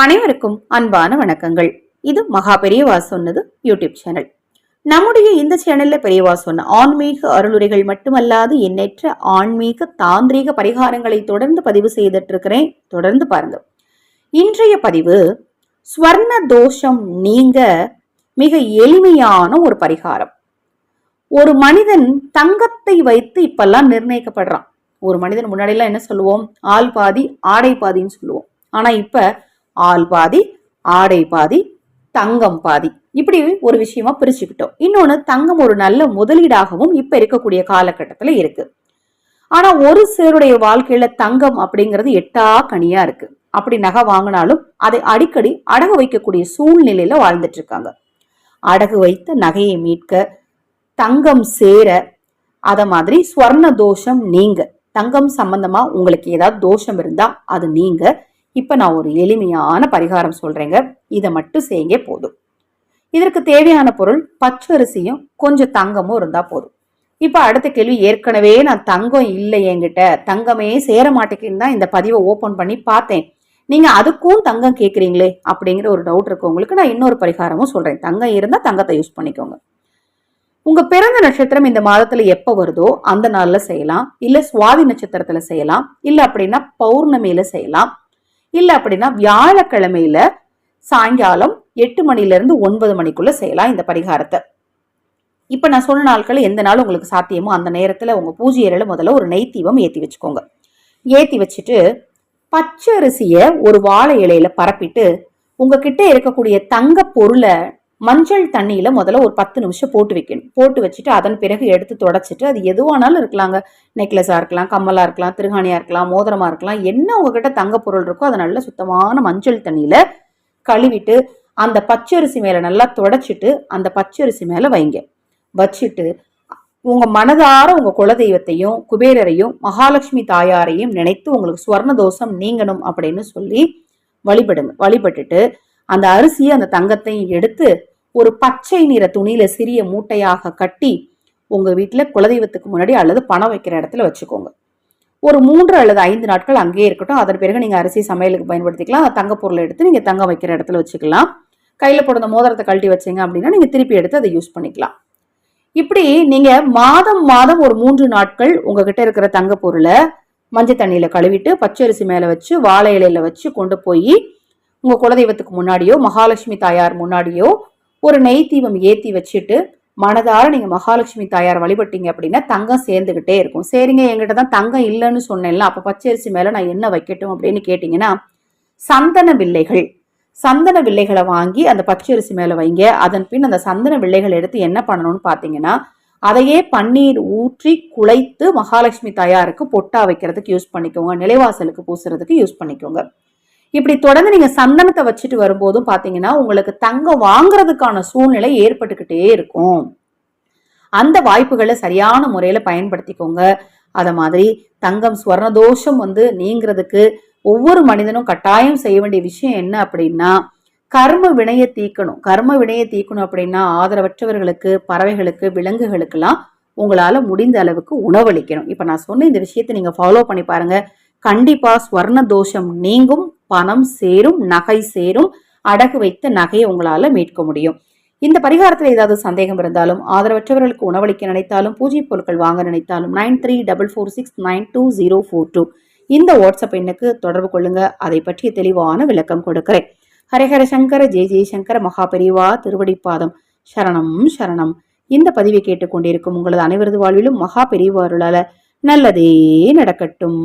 அனைவருக்கும் அன்பான வணக்கங்கள். இது மகா பெரியவா சொன்னது யூடியூப் சேனல். நம்முடைய இந்த சேனல்ல பெரியவா சொன்ன ஆன்மீக அருளுரைகள் மட்டுமல்லாது எண்ணற்ற ஆன்மீக தாந்திரீக பரிகாரங்களை தொடர்ந்து பதிவு செய்துட்டு இருக்கிறேன் தொடர்ந்து பாருங்க. இன்றைய பதிவு ஸ்வர்ண தோஷம் நீங்க மிக எளிமையான ஒரு பரிகாரம். ஒரு மனிதன் தங்கத்தை வைத்து இப்பெல்லாம் நிர்ணயிக்கப்படுறான். ஒரு மனிதன் முன்னாடிலாம் என்ன சொல்லுவோம்? ஆள் பாதி ஆடை பாதின்னு சொல்லுவோம். ஆனா இப்ப ஆள் பாதி ஆடை பாதி தங்கம் பாதி. இப்படி ஒரு விஷயமா பிரிச்சுக்கிட்டோம். இன்னொன்னு தங்கம் ஒரு நல்ல முதலீடாகவும் இப்ப இருக்கக்கூடிய காலகட்டத்துல இருக்கு. ஆனா ஒரு சிலருடைய வாழ்க்கையில தங்கம் அப்படிங்கிறது எட்டா கனியா இருக்கு. அப்படி நகை வாங்கினாலும் அதை அடிக்கடி அடகு வைக்கக்கூடிய சூழ்நிலையில வாழ்ந்துட்டு இருக்காங்க. அடகு வைத்த நகையை மீட்க தங்கம் சேர அத மாதிரி ஸ்வர்ண தோஷம் நீங்க. தங்கம் சம்பந்தமா உங்களுக்கு ஏதாவது தோஷம் இருந்தா அது நீங்க. இப்ப நான் ஒரு எளிமையான பரிகாரம் சொல்றேங்க. இதை மட்டும் செய்யுங்க போதும். இதற்கு தேவையான பொருள் பச்சரிசியும் கொஞ்சம் தங்கமும் இருந்தா போதும். இப்ப அடுத்த கேள்வி ஏற்கனவே நான் தங்கம் இல்லை என்கிட்ட. தங்கமே சேர மாட்டேங்குன்னு தான் இந்த பதிவை ஓபன் பண்ணி பார்த்தேன். நீங்க அதுக்கும் தங்கம் கேட்குறீங்களே அப்படிங்கிற ஒரு டவுட் இருக்கு உங்களுக்கு. நான் இன்னொரு பரிகாரமும் சொல்றேன். தங்கம் இருந்தா தங்கத்தை யூஸ் பண்ணிக்கோங்க. உங்க பிறந்த நட்சத்திரம் இந்த மாதத்துல எப்ப வருதோ அந்த நாள்ல செய்யலாம். இல்ல சுவாதி நட்சத்திரத்துல செய்யலாம். இல்ல அப்படின்னா பௌர்ணமியில செய்யலாம். இல்லை அப்படின்னா வியாழக்கிழமையில சாயங்காலம் எட்டு மணிலிருந்து ஒன்பது மணிக்குள்ள செய்யலாம் இந்த பரிகாரத்தை. இப்ப நான் சொன்ன நாட்கள் எந்த நாள் உங்களுக்கு சாத்தியமோ அந்த நேரத்தில் உங்க பூஜை அறையில முதல்ல ஒரு நெய் தீபம் ஏத்தி வச்சுக்கோங்க. ஏத்தி வச்சுட்டு பச்சை அரிசியை ஒரு வாழை இலையில பரப்பிட்டு உங்ககிட்ட இருக்கக்கூடிய தங்க பொருளை மஞ்சள் தண்ணியில் முதல்ல ஒரு பத்து நிமிஷம் போட்டு வைக்கணும். போட்டு வச்சுட்டு அதன் பிறகு எடுத்து தொடச்சிட்டு அது எதுவானாலும் இருக்கலாங்க. நெக்லஸாக இருக்கலாம் கம்மலாக இருக்கலாம் திருகாணியாக இருக்கலாம் மோதிரமாக இருக்கலாம் என்ன உங்ககிட்ட தங்க பொருள் இருக்கோ அதை நல்லா சுத்தமான மஞ்சள் தண்ணியில் கழுவிட்டு அந்த பச்சரிசி மேலே நல்லா தொடச்சிட்டு அந்த பச்சரிசி மேலே வைங்க. வச்சுட்டு உங்கள் மனதார உங்கள் குலதெய்வத்தையும் குபேரரையும் மகாலட்சுமி தாயாரையும் நினைத்து உங்களுக்கு ஸ்வர்ண தோஷம் நீங்கணும் அப்படின்னு சொல்லி வழிபடுங்க. வழிபட்டுட்டு அந்த அரிசியை அந்த தங்கத்தையும் எடுத்து ஒரு பச்சை நிற துணியில சிறிய மூட்டையாக கட்டி உங்க வீட்டில் குலதெய்வத்துக்கு முன்னாடி அல்லது பணம் வைக்கிற இடத்துல வச்சுக்கோங்க. ஒரு மூன்று அல்லது ஐந்து நாட்கள் அங்கேயே இருக்கட்டும். அதன் பிறகு நீங்க அரிசி சமையலுக்கு பயன்படுத்திக்கலாம். தங்க பொருளை எடுத்து நீங்க தங்கம் வைக்கிற இடத்துல வச்சுக்கலாம். கையில் போடுற மோதிரத்தை கழட்டி வச்சீங்க அப்படின்னா நீங்க திருப்பி எடுத்து அதை யூஸ் பண்ணிக்கலாம். இப்படி நீங்க மாதம் மாதம் ஒரு மூன்று நாட்கள் உங்ககிட்ட இருக்கிற தங்க பொருளை மஞ்சள் தண்ணியில கழுவிட்டு பச்சரிசி மேல வச்சு வாழை இலையில வச்சு கொண்டு போய் உங்க குலதெய்வத்துக்கு முன்னாடியோ மகாலட்சுமி தாயார் முன்னாடியோ ஒரு நெய் தீபம் ஏத்தி வச்சுட்டு மனதார நீங்க மகாலட்சுமி தாயார் வழிபட்டீங்க அப்படின்னா தங்கம் சேர்ந்துகிட்டே இருக்கும். சரிங்க எங்கிட்ட தான் தங்கம் இல்லைன்னு சொன்னேன்ல அப்ப பச்சரிசி மேல நான் என்ன வைக்கட்டும் அப்படின்னு கேட்டீங்கன்னா சந்தன வில்லைகள். சந்தன வில்லைகளை வாங்கி அந்த பச்சரிசி மேல வைங்க. அதன் பின் அந்த சந்தன வில்லைகளை எடுத்து என்ன பண்ணணும்னு பாத்தீங்கன்னா அதையே பன்னீர் ஊற்றி குழைத்து மகாலட்சுமி தாயாருக்கு பொட்டா வைக்கிறதுக்கு யூஸ் பண்ணிக்கோங்க. நிலைவாசலுக்கு பூசுறதுக்கு யூஸ் பண்ணிக்கோங்க. இப்படி தொடர்ந்து நீங்க சந்தனத்தை வச்சுட்டு வரும்போதும் பாத்தீங்கன்னா உங்களுக்கு தங்கம் வாங்குறதுக்கான சூழ்நிலை ஏற்பட்டுக்கிட்டே இருக்கும். அந்த வாய்ப்புகளை சரியான முறையில பயன்படுத்திக்கோங்க. அத மாதிரி தங்கம் ஸ்வர்ணதோஷம் வந்து நீங்கிறதுக்கு ஒவ்வொரு மனிதனும் கட்டாயம் செய்ய வேண்டிய விஷயம் என்ன அப்படின்னா கர்ம வினையை தீக்கணும் கர்ம வினையை தீக்கணும் அப்படின்னா ஆதரவற்றவர்களுக்கு பறவைகளுக்கு விலங்குகளுக்கெல்லாம் உங்களால முடிந்த அளவுக்கு உணவளிக்கணும். இப்ப நான் சொன்ன இந்த விஷயத்தை நீங்க ஃபாலோ பண்ணி பாருங்க. கண்டிப்பா ஸ்வர்ண தோஷம் நீங்கும். பணம் சேரும் நகை சேரும் அடகு வைத்த நகையை உங்களால மீட்க முடியும். இந்த பரிகாரத்தில் ஏதாவது சந்தேகம் இருந்தாலும் ஆதரவற்றவர்களுக்கு உணவளிக்க நினைத்தாலும் பூஜை பொருட்கள் வாங்க நினைத்தாலும் nine three double four six nine two zero four two இந்த வாட்ஸ்அப் எண்ணுக்கு தொடர்பு கொள்ளுங்க. அதை பற்றிய தெளிவான விளக்கம் கொடுக்கிறேன். ஹரஹர சங்கர ஜெய ஜெயசங்கர மகாபெரிவா திருவடிப்பாதம். சரணம் சரணம். இந்த பதிவை கேட்டுக்கொண்டிருக்கும் உங்களது அனைவரது வாழ்விலும் மகா பெரியவாருளால நல்லதே நடக்கட்டும்.